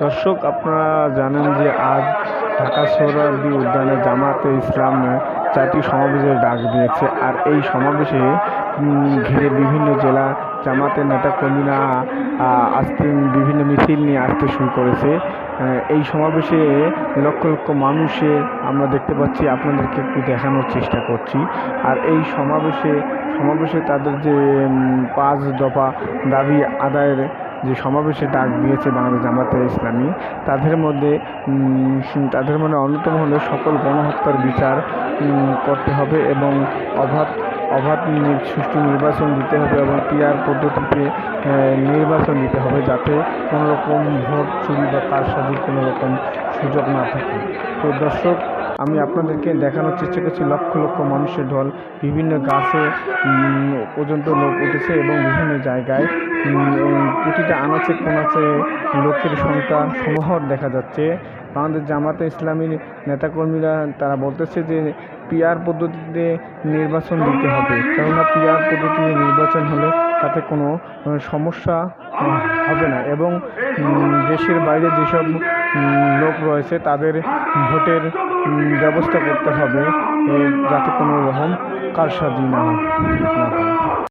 দর্শক, আপনারা জানেন যে আজ ঢাকা সোহরাওয়ার্দী উদ্যানে জামাতে ইসলাম চারটি সমাবেশের ডাক দিয়েছে। আর এই সমাবেশে ঘিরে বিভিন্ন জেলা জামাতের নেতাকর্মীরা আসতে বিভিন্ন মিছিল নিয়ে আসতে শুরু করেছে। এই সমাবেশে লক্ষ লক্ষ মানুষে আমরা দেখতে পাচ্ছি, আপনাদেরকে একটু দেখানোর চেষ্টা করছি। আর এই সমাবেশে সমাবেশে তাদের যে পাঁচ দফা দাবি আদায়ের যে সমাবেশে ডাক দিয়েছে বাংলাদেশ জামাতে ইসলামী, তাদের মধ্যে তাদের মধ্যে অন্যতম হলো সকল গণহত্যার বিচার করতে হবে এবং অবাধ অবাধ সুষ্ঠু নির্বাচন দিতে হবে এবং পিআর পদ্ধতিতে নির্বাচন দিতে হবে যাতে কোনো রকম ভোট চুরি বা কারসাজির কোনো রকম সুযোগ না থাকে। তো দর্শক, আমি আপনাদেরকে দেখানোর চেষ্টা করছি লক্ষ লক্ষ মানুষের ঢল, বিভিন্ন গাছে পর্যন্ত লোক উঠেছে এবং বিভিন্ন জায়গায় প্রতিটা আনাচে কোনাচে লোকের সংখ্যা সমাহর দেখা যাচ্ছে। বাংলাদেশ জামাতে ইসলামীর নেতাকর্মীরা, তারা বলতেছে যে পিআর পদ্ধতিতে নির্বাচন দিতে হবে। কেননা পিআর পদ্ধতিতে নির্বাচন হলে তাতে কোনো সমস্যা হবে না। এবং দেশের বাইরে যেসব লোক রয়েছে, তাদের ভোটের ব্যবস্থা করতে হবে যাতে কোনো রকম কারসাজি না হয়।